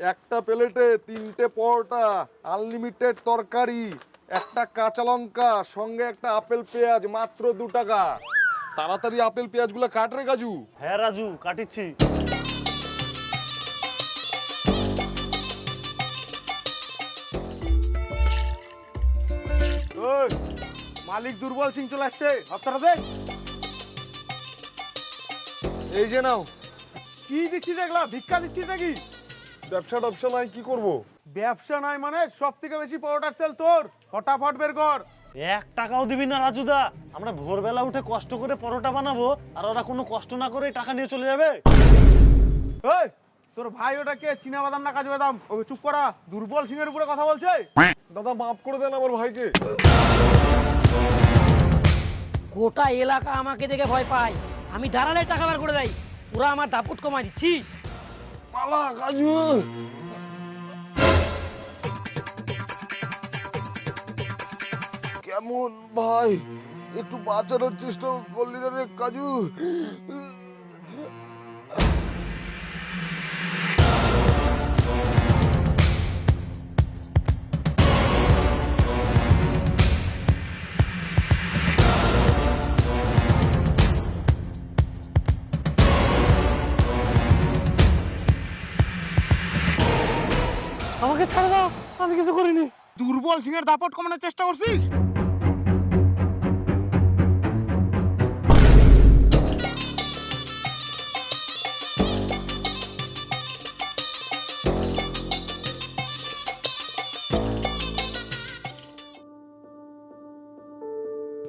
একটা প্লেটে তিনটে পরোটা আনলিমিটেড তরকারি একটা কাঁচা লঙ্কা সঙ্গে একটা আপেল পেঁয়াজ মাত্র দু টাকা। তাড়াতাড়ি আপেল পেঁয়াজগুলো কাট রে কাজু। হ্যাঁ রাজু কাটিচ্ছি। মালিক দুর্বল সিং চলে আসছে হপ্তাটা দে এই যে নাও। কি দিচ্ছিস এগুলা? ভিক্ষা দিচ্ছিস নাকি? ব্যবসা টবসা নাই কি করব? ব্যবসা নয় মানে সব থেকে বেশি পরোটার সেল তোর। ফটাফট বের কর। এক টাকাও দিবি না রাজুদা। আমরা ভোরবেলা উঠে কষ্ট করে পরোটা বানাবো আর ওরা কোনো কষ্ট না করে টাকা নিয়ে চলে যাবে। ওই তোর ভাই ওটাকে চীনা বাদাম না কাজু বাদাম? ওকে চুপ করা। দুর্বল সিং এর উপরে কথা বলছে? দাদা মাফ করে দেন আমার ভাইকে। গোটা এলাকা আমাকে দেখে ভয় পায়। আমি দাঁড়ালে টাকা বার করে দেয় পুরা আমার দাপুট কমাই দিচ্ছিস? পালা কাজু কেমন ভাই? একটু বাঁচানোর চেষ্টা করলি না রে কাজু আমি কিছু করিনি। দুর্বল সিং এর দাপট কমানোর চেষ্টা করছিস?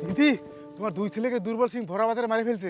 দিদি, তোমার দুই ছেলেকে দুর্বল সিং ভরা বাজারে মারি ফেলছে।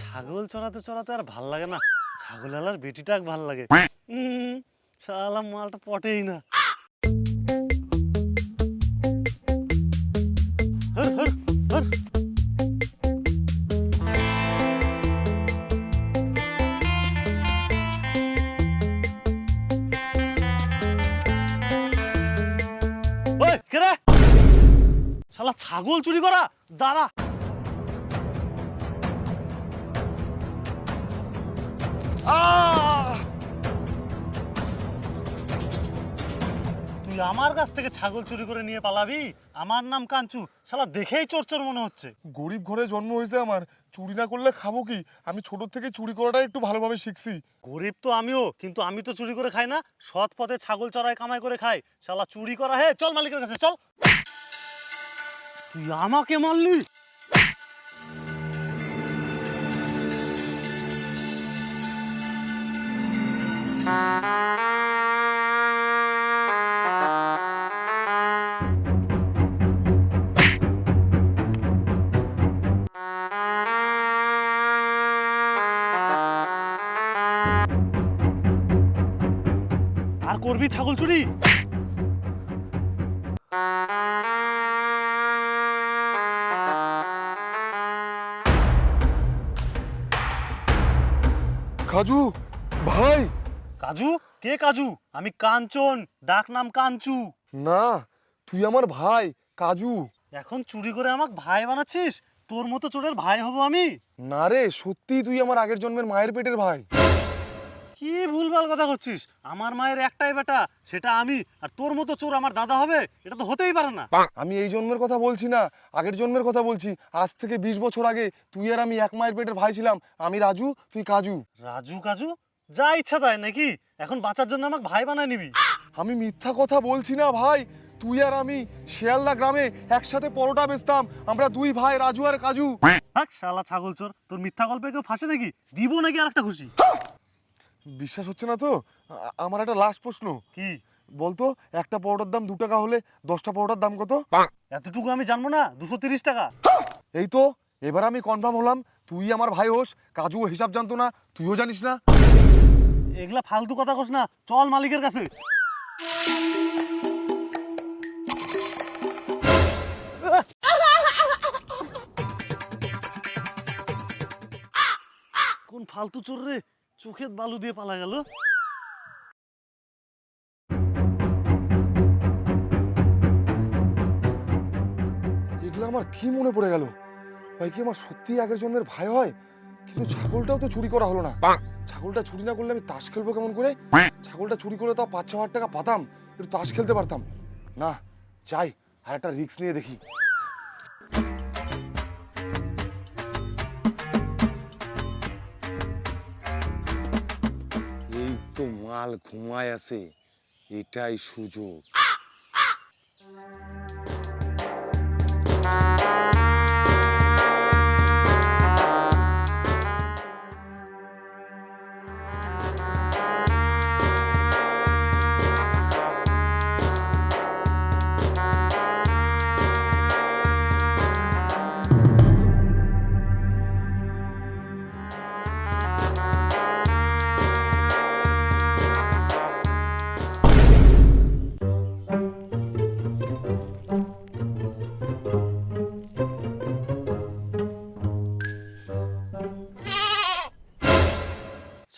ছাগল চড়াতে চড়াতে আর ভালো লাগে না। ছাগল আলার বেটিটাক ভালো লাগে। শালা মালটা পটেই না? শালা ছাগল চুরি করা দাঁড়া। তুই আমার কাছ থেকে ছাগল চুরি করে নিয়ে পালাবি? আমার নাম কাঞ্চু। শালা দেখেই চোর চোর মনে হচ্ছে। গরিব ঘরে জন্ম হয়েছে আমার। চুরি না করলে খাব কি? আমি ছোট থেকে চুরি করাটা একটু ভালোভাবে শিখছি। গরিব তো আমিও কিন্তু আমি তো চুরি করে খাই না। সৎ পথে ছাগল চড়াই কামাই করে খাই। শালা চুরি করা হে চল মালিকের কাছে চল। তুই আমাকে মারলি? করবি ছাগল চুরি। কাজু ভাই। কাজু? কে কাজু? আমি কাঞ্চন ডাক নাম কাঞ্চু। না তুই আমার ভাই কাজু। এখন চুরি করে আমাকে ভাই বানাচ্ছিস? তোর মতো চোরের ভাই হব আমি। না রে সত্যি তুই আমার আগের জন্মের মায়ের পেটের ভাই। কি ভুলভাল কথা করছিস? আমার মায়ের একটাই বেটা সেটা আমি আর তোর মতো চোর আমার দাদা হবে? এটা তো হতেই পারে না। আমি এই জন্মের কথা বলছি না আগের জন্মের কথা বলছি। আজ থেকে বিশ বছর আগে তুই আর আমি এক মায়ের পেটের ভাই ছিলাম। আমি রাজু তুই কাজু। রাজু কাজু? যা ইচ্ছা তাই নাকি? এখন বাঁচার জন্য আমাকে ভাই বানায় নিবি। আমি মিথ্যা কথা বলছি না ভাই। তুই আর আমি শিয়ালদা গ্রামে একসাথে পরোটা বেচতাম। আমরা দুই ভাই রাজু আর কাজু। শালা ছাগল চোর। তোর মিথ্যা গল্পে কেউ ফাঁসে নাকি? দিব নাকি আর একটা খুশি বিশ্বাস হচ্ছে না তো? আমার একটা লাস্ট প্রশ্ন। কি? বলতো একটা পরোটার দাম দু টাকা হলে দশটা পরোটার দাম কত? এতটুকু আমি জানব না দুশো তিরিশ টাকা। এই তো এবার আমি কনফার্ম হলাম তুই আমার ভাই হোস কাজু হিসাব জানতো না তুইও জানিস না। এগুলা ফালতু কথা কোস না চল মালিকের কাছে। কোন ফালতু চোর রে? চোখের বালু দিয়ে পালা গেল। এগুলো আমার কি মনে পড়ে গেল? ভাই কি আমার সত্যি আগের জন্মের ভাই হয়? কিন্তু ছাগলটাও তো চুরি করা হলো না। ছাগলটা চুরি না করলে আমি তাস খেলব কেমন করে? ছাগলটা চুরি করলে তাও পাঁচ ছ হাজার টাকা পাতাম। একটু তাস খেলতে পারতাম। না যাই আর একটা রিস্ক নিয়ে দেখি। মাল ঘুমায় আছে এটাই সুযোগ।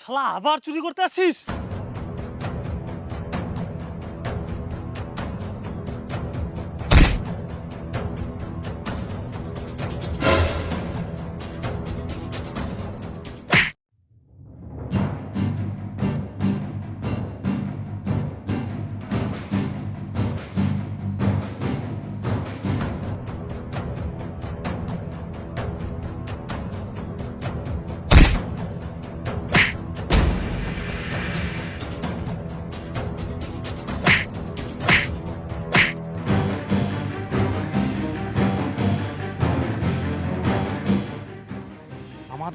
শালা আবার চুরি করতে আসছিস?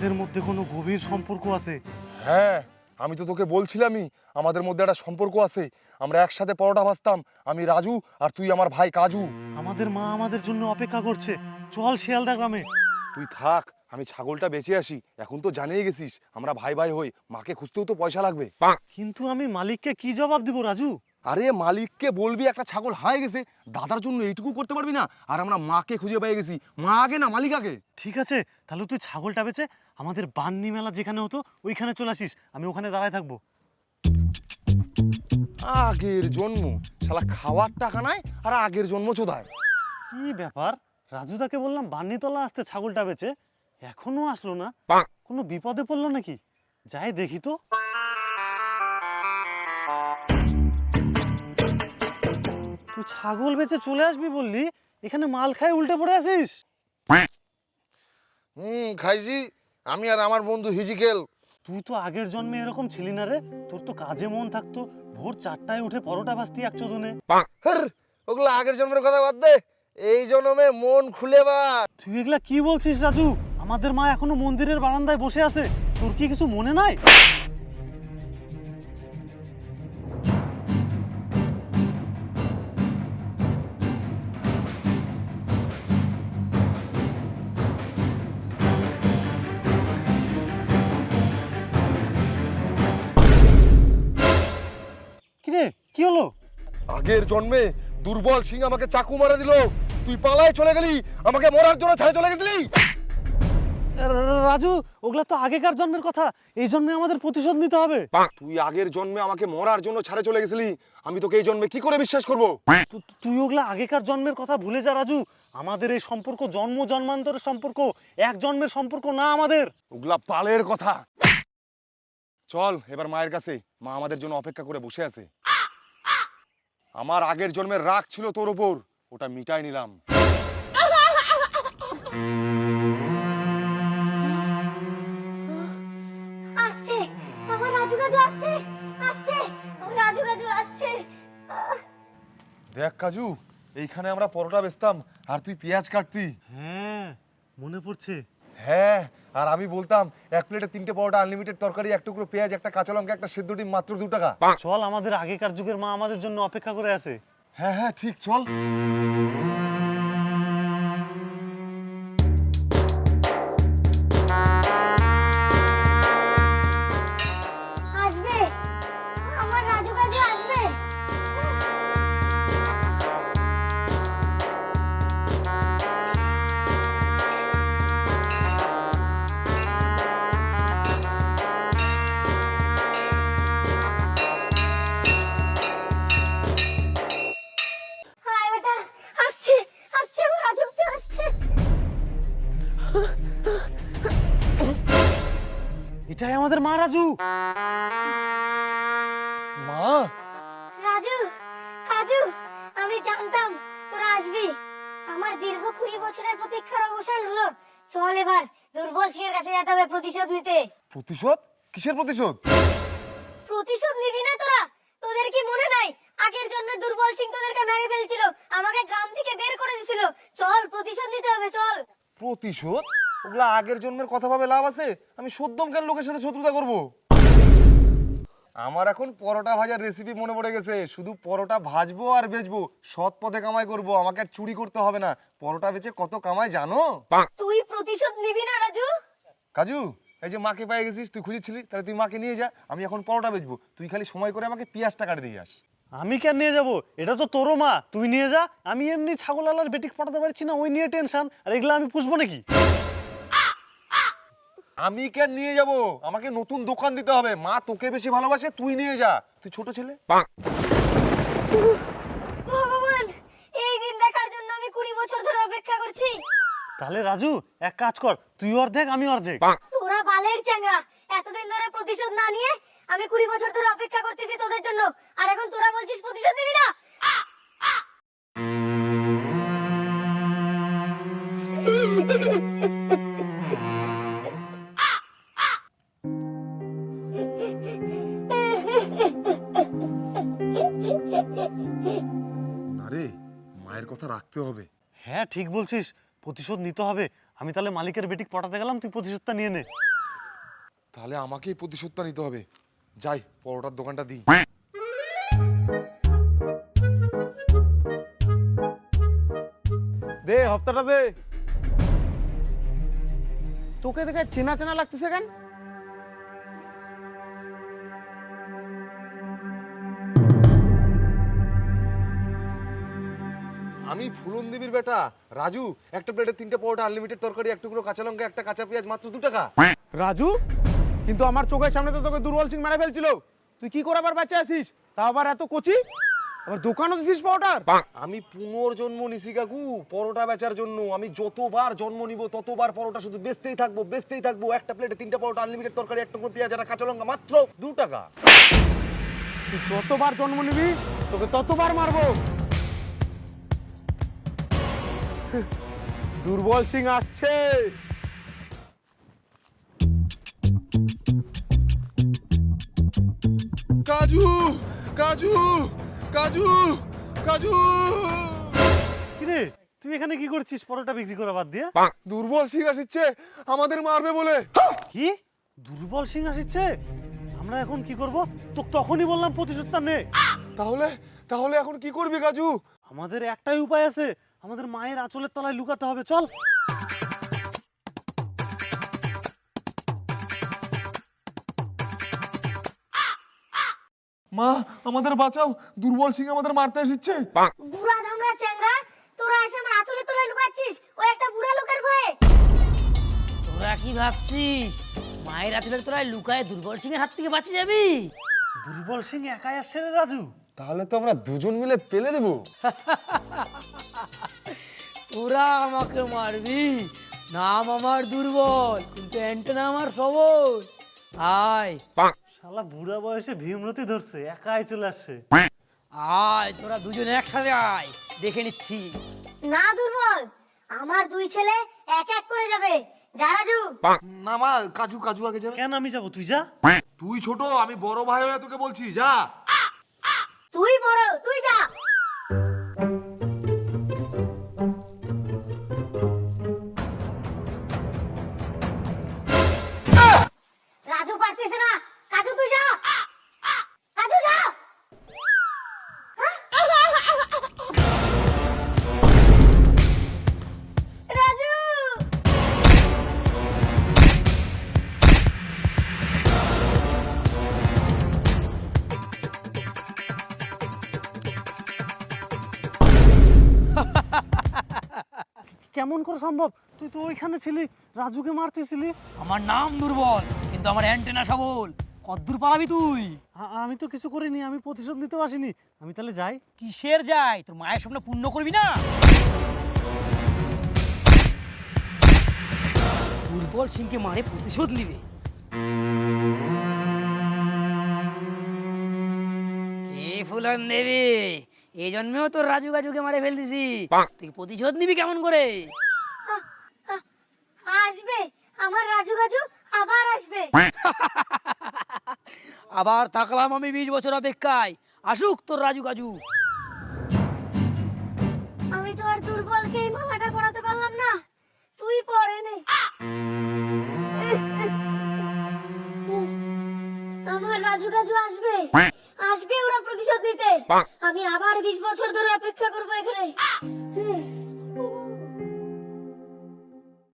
আমাদের মধ্যে কোনো গভীর সম্পর্ক আছে? হ্যাঁ আমি তো তোকে বলছিলামই আমাদের মধ্যে একটা সম্পর্ক আছে। আমরা একসাথে পরোটা ভাজতাম আমি রাজু আর তুই আমার ভাই কাজু। আমাদের মা আমাদের জন্য অপেক্ষা করছে। চল শিয়ালদা গ্রামে। তুই থাক আমি ছাগলটা বেঁচে আসি এখন তো জানিয়ে গেছিস আমরা ভাই ভাই হই মাকে খুঁজতেও তো পয়সা লাগবে। কিন্তু আমি মালিককে কি জবাব দিব রাজু? আরে মালিককে বলবি একটা ছাগল হারিয়ে গেছে দাদার জন্য এইটুকু করতে পারবি না? আর আমরা মাকে খুঁজে পেয়ে গেছি মা আগে না মালিক আগে? ঠিক আছে তাহলে তুই ছাগলটা বেচে আমাদের বান্নি মেলা যেখানে হতো ওইখানে চলে আসিস। আমি ওখানে দাঁড়ায় থাকব। আগের জন্ম। শালা খাওয়ার টাকা নাই আর আগের জন্ম চোদায়। কি ব্যাপার? রাজু রাজুদাকে বললাম বান্নিতলা আসতে ছাগলটা বেচে এখনও আসলো না। কোনো বিপদে পড়ল নাকি? যাই দেখি তো। তুই ছাগল বেচে চলে আসবি বললি? এখানে মাল খাই উল্টে পড়ে আসিস? হুম খাইছি। আমি আর আমার বন্ধু হিজিকেল। তুই তো আগের জন্মে এরকম ছিলি না রে। তোর তো কাজে মন থাকতো। ভোর চারটায় উঠে পরোটা ভাজতি এক চোদনে। ওগুলো আগের জন্মের কথা বাদ দে। এই জন্মে মন খুলে বা তুই এগুলা কি বলছিস রাজু? আমাদের মা এখনও মন্দিরের বারান্দায় বসে আছে। তোর কি কিছু মনে নাই? কি হলো? আগের জন্মে দুর্বল সিং আমাকে চাকু মারা দিল। তুই পালায় চলে গেলি আমাকে মরার জন্য ছেড়ে চলে গেছিলি। রাজু ওগুলা তো আগেকার জন্মের কথা। এই জন্মে আমাদের প্রতিশোধ নিতে হবে। তুই আগের জন্মে আমাকে মরার জন্য ছাড়ে চলে গেছিলি। আমি তোকে এই জন্মে কি করে বিশ্বাস করব? তুই ওগুলা আগেকার জন্মের কথা ভুলে যা রাজু। আমাদের এই সম্পর্ক জন্ম জন্মান্তরের সম্পর্ক এক জন্মের সম্পর্ক না আমাদের। ওগুলা পালের কথা। চল এবার মায়ের কাছে। মা আমাদের জন্য অপেক্ষা করে বসে আছে। আমার আগের জন্মের রাগ ছিল তোর ওপর ওটা মিটাই নিলাম। আসছে। আমার রাজু গাজু আসছে। আসছে। আমার রাজু গাজু আসছে। দেখ কাজু এইখানে আমরা পরোটা বেচতাম আর তুই পেঁয়াজ কাটতি। হ্যাঁ মনে পড়ছে। হ্যাঁ আর আমি বলতাম এক প্লেটে তিনটে পরোটা আনলিমিটেড তরকারি এক টুকরো পেঁয়াজ একটা কাঁচা লঙ্কা একটা সেদ্ধ ডিম মাত্র দু টাকা। চল আমাদের আগেকার যুগের মা আমাদের জন্য অপেক্ষা করে আছে। হ্যাঁ হ্যাঁ ঠিক চল। রাজু কাজু আমি জানতাম তোরা আসবি। আমার দীর্ঘ কুড়ি বছরের প্রতীক্ষার অবসান হলো। চল এবার দুর্বল সিং এর কাছে যেতে হবে প্রতিশোধ নিতে। প্রতিশোধ? কিসের প্রতিশোধ? প্রতিশোধ নিবি না তোরা। তোদের কি মনে নাই? আগের জন্য দুর্বল সিং তোদেরকে মেরে ফেলছিল। আমাকে গ্রাম থেকে বের করে দিছিল। চল প্রতিশোধ নিতে হবে চল। প্রতিশোধ? ওগুলা আগের জন্মের কথা ভাবে লাভ আছে? আমি সদ্যম কেন লোকের সাথে শত্রুতা করব। আমার এখন পরোটা ভাজার রেসিপি মনে পড়ে গেছে। শুধু পরোটা ভাজবো আর বেচবো সৎ পথে কামাই করব। আমাকে আর চুরি করতে হবে না। পরোটা বেচে কত কামাই জানো? তুই প্রতিশোধ নিবি না রাজু। কাজু এই যে মাকে পেয়ে গেছিস তুই খুঁজেছিলি? তাহলে তুই মাকে নিয়ে যা আমি এখন পরোটা বেচবো। তুই খালি সময় করে আমাকে পেঁয়াজটা কাটে দিয়ে আস। আমি কেন নিয়ে যাব? এটা তো তোরও মা। তুই নিয়ে যা আমি এমনি ছাগল আলার বেটিক পাঠাতে পারছি না ওই নিয়ে টেনশন আর এগুলো আমি পুষবো নাকি? আমি কেন নিয়ে যাব? আমাকে নতুন দোকান দিতে হবে। মা তোকে বেশি ভালোবাসে তুই নিয়ে যা। তুই ছোট ছেলে? ভগবান এই দিন দেখার জন্য আমি কুড়ি বছর ধরে অপেক্ষা করছি। তাহলে রাজু এক কাজ কর তুই অর্ধেক আমি অর্ধেক। তোরা বালের চ্যাংরা এতদিন ধরে প্রতিশোধ না নিয়ে আমি কুড়ি বছর ধরে অপেক্ষা করতেছি তোদের জন্য। আর এখন তোরা বলছিস প্রতিশোধ নিবি না? না রে মায়ের কথা রাখতে হবে। হ্যাঁ ঠিক বলছিস। প্রতিশোধ নিতে হবে। আমি তাহলে মালিকের বেটিক পাঠাতে গেলাম তুই প্রতিশোধটা নিয়ে নে। তাহলে আমাকেই প্রতিশোধটা নিতে হবে। যাই পরোটার দোকানটা দিই। দে হপ্তাটা দে। তোকে দেখে চেনা চেনা লাগতেছে কেন? আমি ফুলন দেবীর বেটা। রাজু একটা প্লেটে তিনটে পরোটা আনলিমিটেড তরকারি এক টুকরো কাঁচা লঙ্কা একটা কাঁচা পেঁয়াজ মাত্র দু টাকা। রাজু কিন্তু আমার চোখের সামনে তো তোকে দুর্বল সিং মেরে ফেলছিল। তুই কি করে আবার বেঁচে আছিস? তা আবার এত কচি? আবার দোকানও দিছিস পাউডার আমি পুনর্জন্ম নিছি কাকু পরোটা বেচার জন্য। আমি যতবার জন্ম নিব ততবার পরোটা শুধু বেচতেই থাকব বেচতেই থাকব। একটা প্লেটে তিনটে পরোটা আনলিমিটেড তরকারি এক টুকরো পেঁয়াজ একটা কাঁচা লঙ্কা মাত্র দু টাকা। তুই যতবার জন্ম নিবি তোকে ততবার মারবো। দুর্বল সিং আসছে। কাজু কাজু কাজু কাজু। কিরে তুই এখানে কি করছিস? পরোটা বিক্রি করা বাদ দিয়ে। দুর্বল সিং আসছে আমাদের মারবে বলে। কি? দুর্বল সিং আসছে আমরা এখন কি করব? তো তখনই বললাম প্রতিশোধটা নে। তাহলে তাহলে এখন কি করবি কাজু? আমাদের একটাই উপায় আছে। আমাদের মায়ের আঁচলের তলায় লুকাতে হবে চল। মা আমাদের বাঁচাও। দুর্বল সিং আমাদের মারতে এসেছে। বুড়া ধামড়া চ্যাংরা তোরা এসে আমার আঁচলের তলায় লুকাচ্ছিস? ও একটা বুড়া লোকের ভয়ে। তোরা কি ভাবছিস? মায়ের আতুলের তোরা লুকায় দুর্বল সিং এর হাত থেকে বাঁচে যাবি? দুর্বল সিং একাই আসছে রে রাজু। তাহলে তো আমরা দুজন মিলে পেলে দেবো। তোরা আমাকে মারবি নাম আমার দুর্বল কিন্তু অ্যান্টেনা আমার সবল। আয়। শালা বুড়া বয়সে ভীমরতি ধরছে একাই চলে আসছে। আয় তোরা দুজন একসাথে আয়। দেখে নিচ্ছি। না দুর্বল আমার দুই ছেলে এক এক করে যাবে। যা। রাজু না মা কাজু কাজু আগে যাবে। কেন আমি যাব? তুই যা। তুই ছোট আমি বড় ভাই হয়ে তোকে বলছি যা। তুই বড় তুই যা! কেমন করে সম্ভব? তুই তো ওইখানে ছিলি রাজুকে মারতেছিলি। আমার নাম দুর্বল কিন্তু আমার অ্যান্টেনা সবল। কদ্দূর পালাবি তুই? আ- আমি তো কিছু করিনি আমি প্রতিশোধ নিতে আসিনি। আমি তাহলে যাই। কিসের যাই? তোর মায়ের স্বপ্ন পূর্ণ করবি না? দুর্বল সিংকে মারে প্রতিশোধ নিবে। কে ফুলন দেবী? এই জন্মেও তোর রাজু গাজুকে মারে ফেলতেছি তুই প্রতিশোধ নিবি কেমন করে? আসবে। আমার রাজু গাজু আবার আসবে। আবার থাকলাম আমি বিশ বছর অপেক্ষায়। আসুক তোর রাজু গাজু। আমি তো আর দুর্বলকে এই মালাটা পরাতে পারলাম না। তুই পরে নে। আমার রাজু গাজু আসবে। আসবে ওরা প্রতিশোধ নিতে। আমি আবার বিশ বছর ধরে অপেক্ষা করব এখানে।